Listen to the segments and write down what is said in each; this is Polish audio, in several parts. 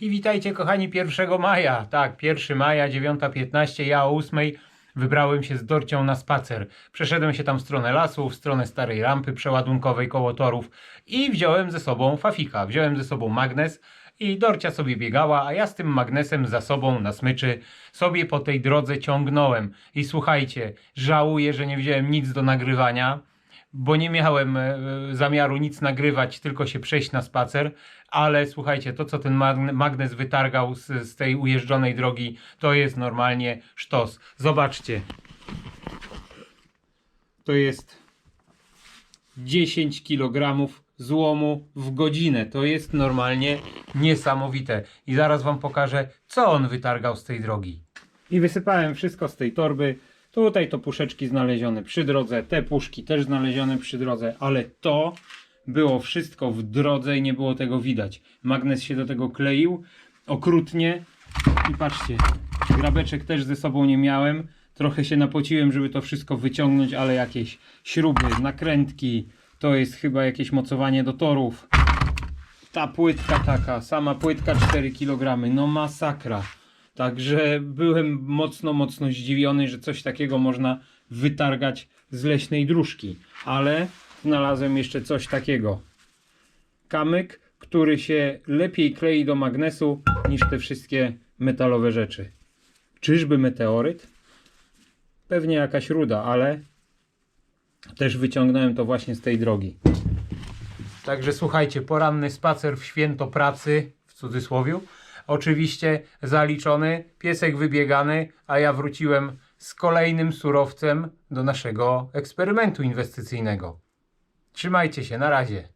I witajcie kochani 1 maja. Tak, 1 maja, 9.15, ja o 8 wybrałem się z Dorcią na spacer. Przeszedłem się tam w stronę lasu, w stronę starej rampy przeładunkowej koło torów i wziąłem ze sobą Fafika, wziąłem ze sobą magnes i Dorcia sobie biegała, a ja z tym magnesem za sobą na smyczy sobie po tej drodze ciągnąłem. I słuchajcie, żałuję, że nie wziąłem nic do nagrywania, bo nie miałem e, zamiaru nic nagrywać, tylko się przejść na spacer, ale słuchajcie, to co ten magne- magnes wytargał z, z tej ujeżdżonej drogi, to jest normalnie sztos. Zobaczcie. To jest 10 kg złomu w godzinę. To jest normalnie niesamowite. I zaraz wam pokażę, co on wytargał z tej drogi. I wysypałem wszystko z tej torby. Tutaj to puszeczki znalezione przy drodze, te puszki też znalezione przy drodze, ale to było wszystko w drodze i nie było tego widać. Magnes się do tego kleił okrutnie i patrzcie, grabeczek też ze sobą nie miałem. Trochę się napociłem, żeby to wszystko wyciągnąć, ale jakieś śruby, nakrętki, to jest chyba jakieś mocowanie do torów. Ta płytka taka, sama płytka 4 kg, no masakra. Także byłem mocno, mocno zdziwiony, że coś takiego można wytargać z leśnej dróżki. Ale znalazłem jeszcze coś takiego. Kamyk, który się lepiej klei do magnesu niż te wszystkie metalowe rzeczy. Czyżby meteoryt? Pewnie jakaś ruda, ale też wyciągnąłem to właśnie z tej drogi. Także słuchajcie, poranny spacer w święto pracy, w cudzysłowie, oczywiście zaliczony, piesek wybiegany, a ja wróciłem z kolejnym surowcem do naszego eksperymentu inwestycyjnego. Trzymajcie się, na razie.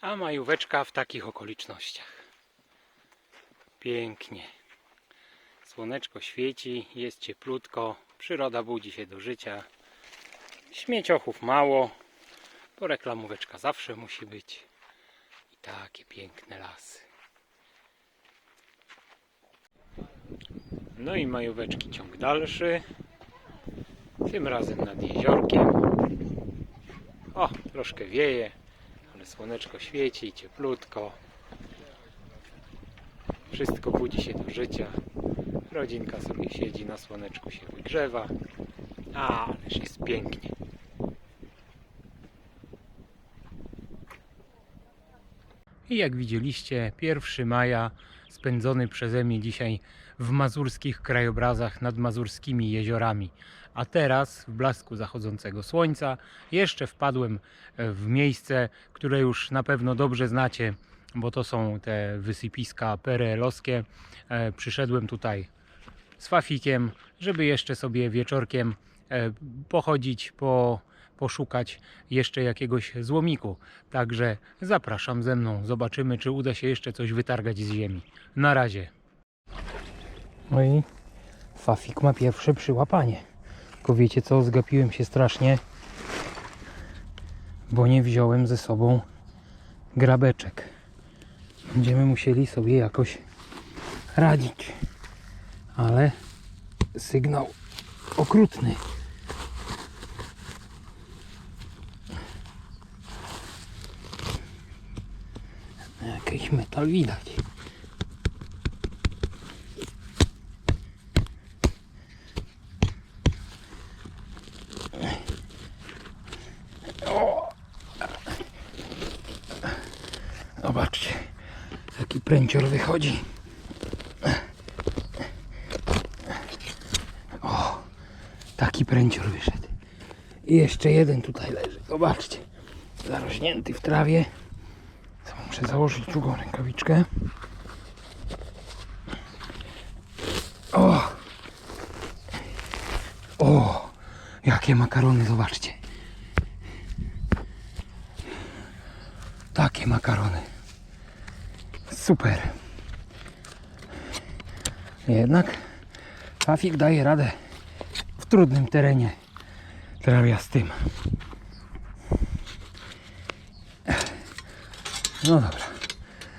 A majóweczka w takich okolicznościach. Pięknie. Słoneczko świeci, jest cieplutko, przyroda budzi się do życia. Śmieciochów mało, bo reklamóweczka zawsze musi być. I takie piękne lasy. No i majóweczki ciąg dalszy. Tym razem nad jeziorkiem. O, troszkę wieje, ale słoneczko świeci, cieplutko. Wszystko budzi się do życia. Rodzinka sobie siedzi na słoneczku, się wygrzewa. Ależ jest pięknie. I jak widzieliście, 1 maja spędzony przeze mnie dzisiaj w mazurskich krajobrazach nad mazurskimi jeziorami. A teraz, w blasku zachodzącego słońca, jeszcze wpadłem e, w miejsce, które już na pewno dobrze znacie, bo to są te wysypiska PRL-owskie. E, Przyszedłem tutaj z Fafikiem, żeby jeszcze sobie wieczorkiem e, pochodzić, po, poszukać jeszcze jakiegoś złomiku. Także zapraszam ze mną, zobaczymy, czy uda się jeszcze coś wytargać z ziemi. Na razie. No i Fafik ma pierwsze przyłapanie. Tylko wiecie co, zgapiłem się strasznie, bo nie wziąłem ze sobą grabeczek. Będziemy musieli sobie jakoś radzić. Ale sygnał okrutny. Jakiś metal widać. Zobaczcie, jaki pręcior wychodzi. O, taki pręcior wyszedł. I jeszcze jeden tutaj leży. Zobaczcie, zarośnięty w trawie. Muszę założyć drugą rękawiczkę. O! O! Jakie makarony, zobaczcie. Takie makarony. Super. Jednak Fafik daje radę w trudnym terenie trawiastym. No dobra.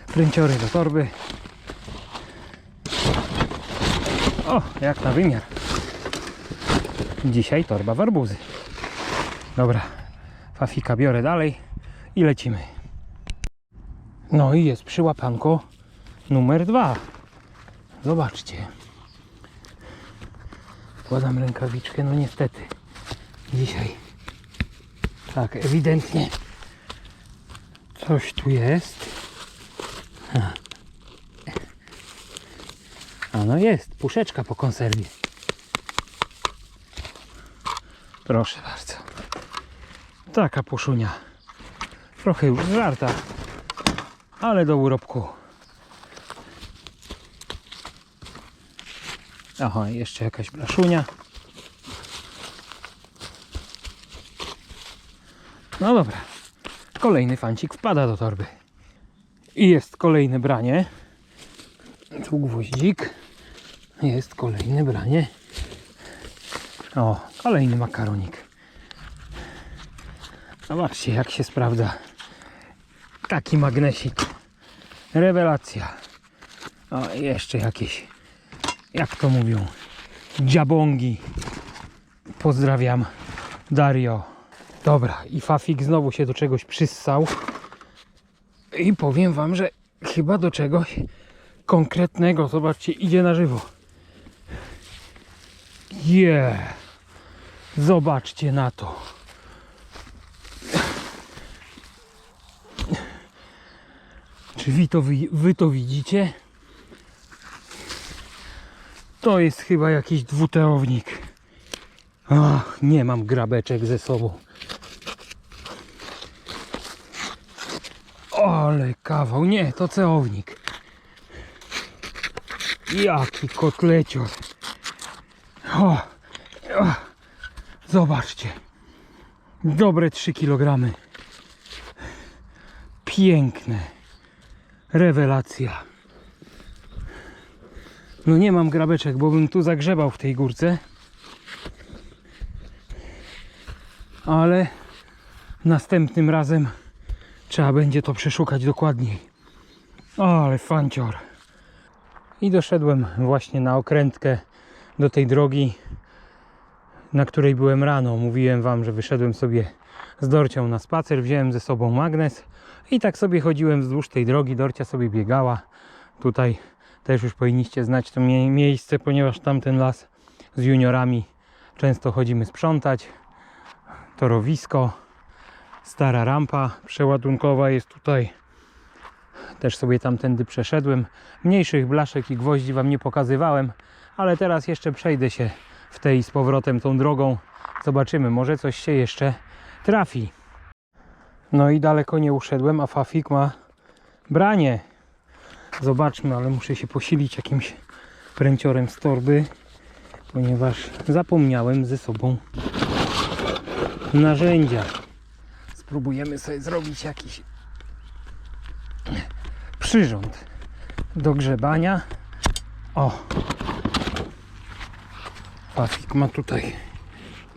Pręciory do torby. O, jak na wymiar. Dzisiaj torba w arbuzy. Dobra. Fafika biorę dalej i lecimy. No i jest przyłapanko numer dwa. Zobaczcie. Wkładam rękawiczkę, no niestety. Dzisiaj. Tak, ewidentnie coś tu jest. A, no jest, puszeczka po konserwie. Proszę bardzo. Taka puszunia. Trochę już żarta, ale do urobku. Aha, jeszcze jakaś blaszunia. No dobra. Kolejny fancik wpada do torby. I jest kolejne branie. Tu gwoździk. Jest kolejne branie. O, kolejny makaronik. Zobaczcie jak się sprawdza. Taki magnesik. Rewelacja. O, jeszcze jakieś, jak to mówią, dziabongi. Pozdrawiam, Dario. Dobra, i Fafik znowu się do czegoś przyssał. I powiem wam, że chyba do czegoś konkretnego. Zobaczcie, idzie na żywo. Je. Zobaczcie na to. Czy wy to, wy, wy to widzicie? To jest chyba jakiś dwuteownik. Ach, nie mam grabeczek ze sobą. Ale kawał, nie, to ceownik. Jaki kotlecior. O, o, zobaczcie. Dobre 3 kg. Piękne. Rewelacja. No nie mam grabeczek, bo bym tu zagrzebał w tej górce. Ale następnym razem trzeba będzie to przeszukać dokładniej. Ale fancior. I doszedłem właśnie na okrętkę do tej drogi, na której byłem rano. Mówiłem wam, że wyszedłem sobie z Dorcią na spacer, wziąłem ze sobą magnes i tak sobie chodziłem wzdłuż tej drogi. Dorcia sobie biegała. Tutaj też już powinniście znać to mie- miejsce, ponieważ tamten las z juniorami często chodzimy sprzątać. Torowisko, stara rampa przeładunkowa jest tutaj. Też sobie tamtędy przeszedłem. Mniejszych blaszek i gwoździ wam nie pokazywałem, ale teraz jeszcze przejdę się w tej z powrotem tą drogą. Zobaczymy, może coś się jeszcze trafi. No i daleko nie uszedłem, a Fafik ma branie. Zobaczmy, ale muszę się posilić jakimś pręciorem z torby, ponieważ zapomniałem ze sobą narzędzia. Spróbujemy sobie zrobić jakiś przyrząd do grzebania. O! Fafik ma tutaj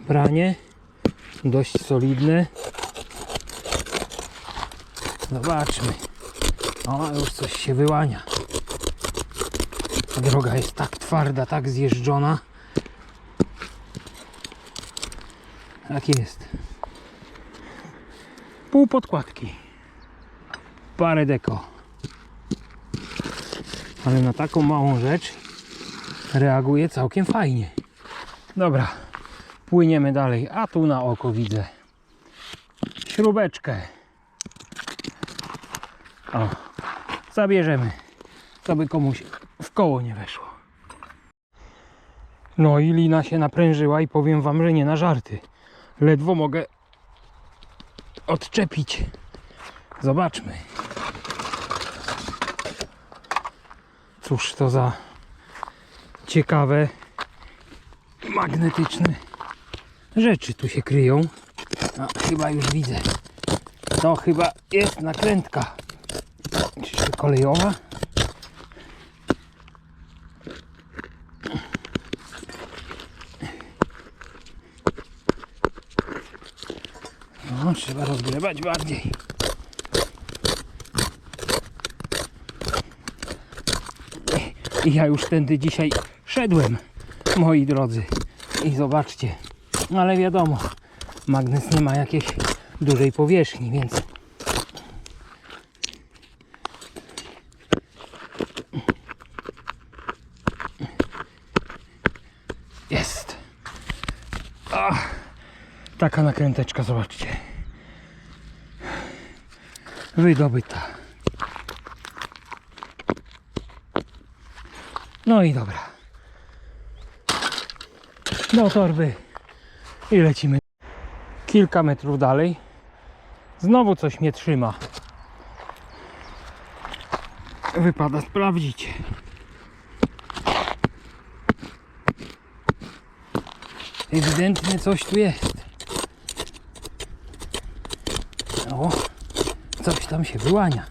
branie dość solidne. Zobaczmy. O, już coś się wyłania. Droga jest tak twarda, tak zjeżdżona. Tak jest. Pół podkładki. Parę deko. Ale na taką małą rzecz reaguje całkiem fajnie. Dobra, płyniemy dalej. A tu na oko widzę śrubeczkę. O, zabierzemy, to by komuś w koło nie weszło. No i lina się naprężyła i powiem wam, że nie na żarty. Ledwo mogę odczepić. Zobaczmy. Cóż to za ciekawe magnetyczne rzeczy tu się kryją. No, chyba już widzę. To chyba jest nakrętka. Kolejowa? trzeba rozgrywać bardziej. I ja już tędy dzisiaj szedłem, moi drodzy. I zobaczcie, ale wiadomo, magnes nie ma jakiejś dużej powierzchni, więc jest. Taka nakręteczka, zobaczcie. Wydobyta. No i dobra. Do torby. I lecimy. Kilka metrów dalej. Znowu coś mnie trzyma. Wypada sprawdzić. Ewidentnie coś tu jest. O, tam się wyłania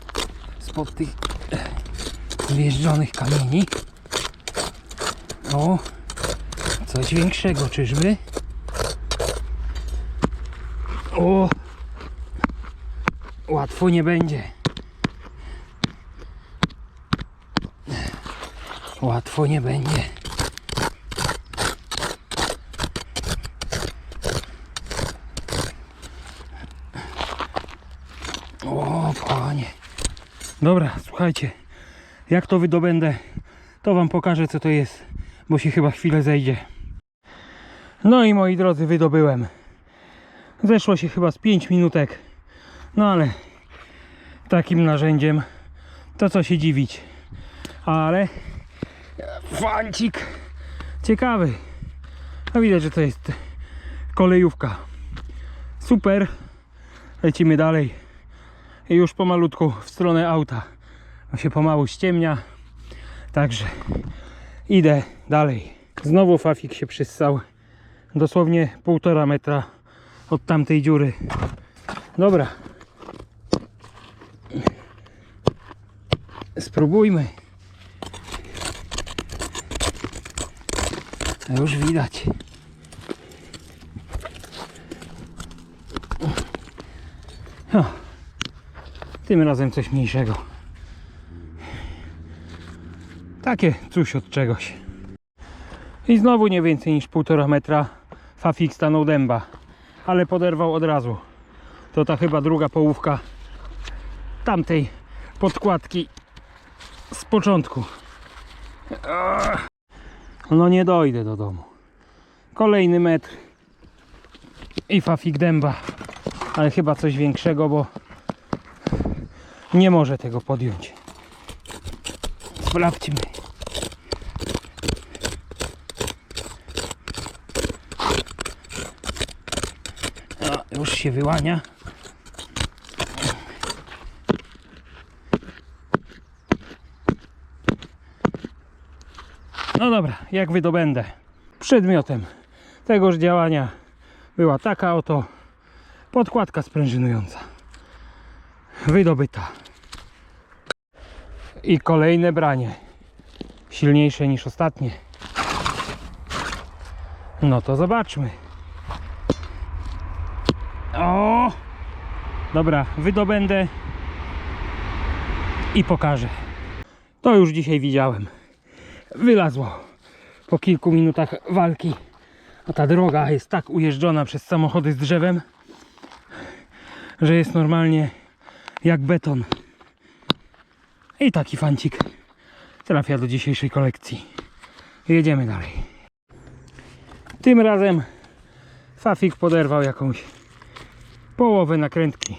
spod tych e, wjeżdżonych kamieni. O, coś większego, czyżby? O, łatwo nie będzie. Łatwo nie będzie. O, panie. Dobra, słuchajcie. Jak to wydobędę, to wam pokażę co to jest, bo się chyba chwilę zejdzie. No i moi drodzy, wydobyłem. Zeszło się chyba z 5 minutek. No ale takim narzędziem to co się dziwić. Ale fancik ciekawy. No widać, że to jest kolejówka. Super. Lecimy dalej. I już pomalutku w stronę auta. Bo się pomału ściemnia. Także idę dalej. Znowu Fafik się przyssał. Dosłownie półtora metra od tamtej dziury. Dobra. Spróbujmy. Już widać. O, tym razem coś mniejszego. Takie coś od czegoś. I znowu nie więcej niż półtora metra Fafik stanął dęba. Ale poderwał od razu. To ta chyba druga połówka tamtej podkładki z początku. No nie dojdę do domu. Kolejny metr i Fafik dęba. Ale chyba coś większego, bo nie może tego podjąć. Sprawdźmy. Już się wyłania. No dobra, jak wydobędę. Przedmiotem tegoż działania była taka oto podkładka sprężynująca. Wydobyta. I kolejne branie. Silniejsze niż ostatnie. No to zobaczmy. O! Dobra, wydobędę i pokażę. To już dzisiaj widziałem. Wylazło po kilku minutach walki. A ta droga jest tak ujeżdżona przez samochody z drzewem, że jest normalnie jak beton. I taki fancik trafia do dzisiejszej kolekcji. Jedziemy dalej. Tym razem Fafik poderwał jakąś połowę nakrętki.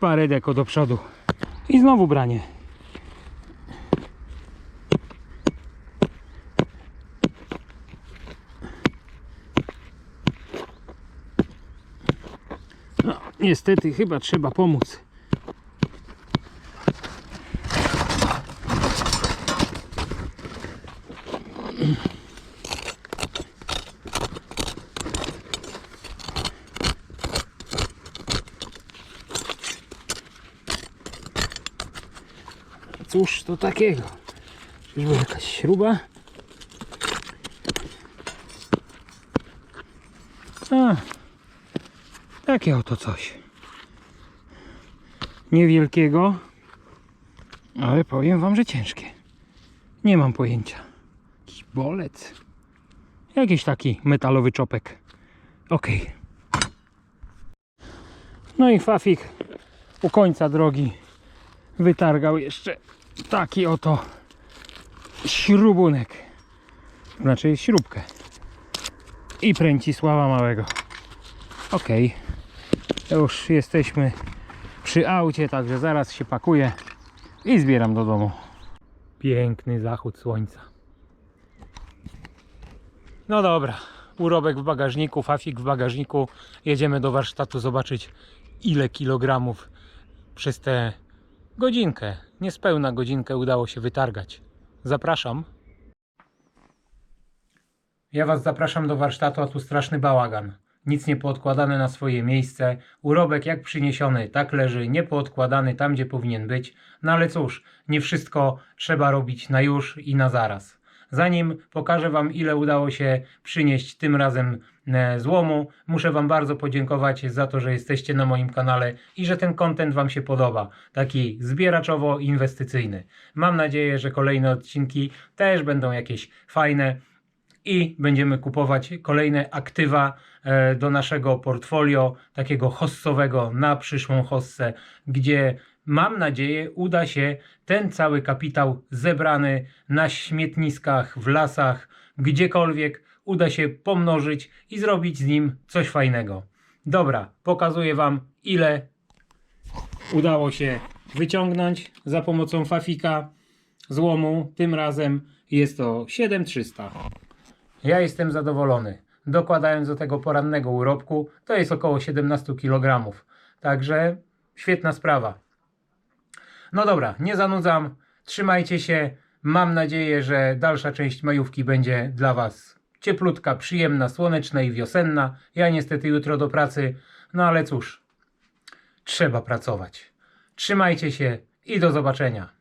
Parę deko do przodu. I znowu branie. No, niestety chyba trzeba pomóc. Cóż to takiego? Czyżby jakaś śruba? A, takie oto coś. Niewielkiego, ale powiem wam, że ciężkie. Nie mam pojęcia. Jakiś bolec. Jakiś taki metalowy czopek. Ok. No i Fafik u końca drogi wytargał jeszcze taki oto śrubunek. Znaczy śrubkę. i Pręcisława Małego. Okej, już jesteśmy przy aucie, także zaraz się pakuję i zbieram do domu. Piękny zachód słońca. No dobra, urobek w bagażniku, fafik w bagażniku. Jedziemy do warsztatu zobaczyć ile kilogramów przez tę godzinkę, niespełna godzinkę udało się wytargać. Zapraszam. Ja Was zapraszam do warsztatu, a tu straszny bałagan. Nic nie poodkładane na swoje miejsce. Urobek jak przyniesiony, tak leży, niepoodkładany tam, gdzie powinien być. No ale cóż, nie wszystko trzeba robić na już i na zaraz. Zanim pokażę Wam, ile udało się przynieść tym razem e, złomu, muszę Wam bardzo podziękować za to, że jesteście na moim kanale i że ten content Wam się podoba. Taki zbieraczowo-inwestycyjny. Mam nadzieję, że kolejne odcinki też będą jakieś fajne i będziemy kupować kolejne aktywa e, do naszego portfolio, takiego hossowego na przyszłą hossę, gdzie mam nadzieję uda się ten cały kapitał zebrany na śmietniskach, w lasach, gdziekolwiek uda się pomnożyć i zrobić z nim coś fajnego. Dobra, pokazuję Wam ile udało się wyciągnąć za pomocą fafika złomu. Tym razem jest to 7300. Ja jestem zadowolony. Dokładając do tego porannego urobku, to jest około 17 kg. Także świetna sprawa. No dobra, nie zanudzam. Trzymajcie się. Mam nadzieję, że dalsza część majówki będzie dla Was cieplutka, przyjemna, słoneczna i wiosenna. Ja niestety jutro do pracy, no ale cóż, trzeba pracować. Trzymajcie się i do zobaczenia.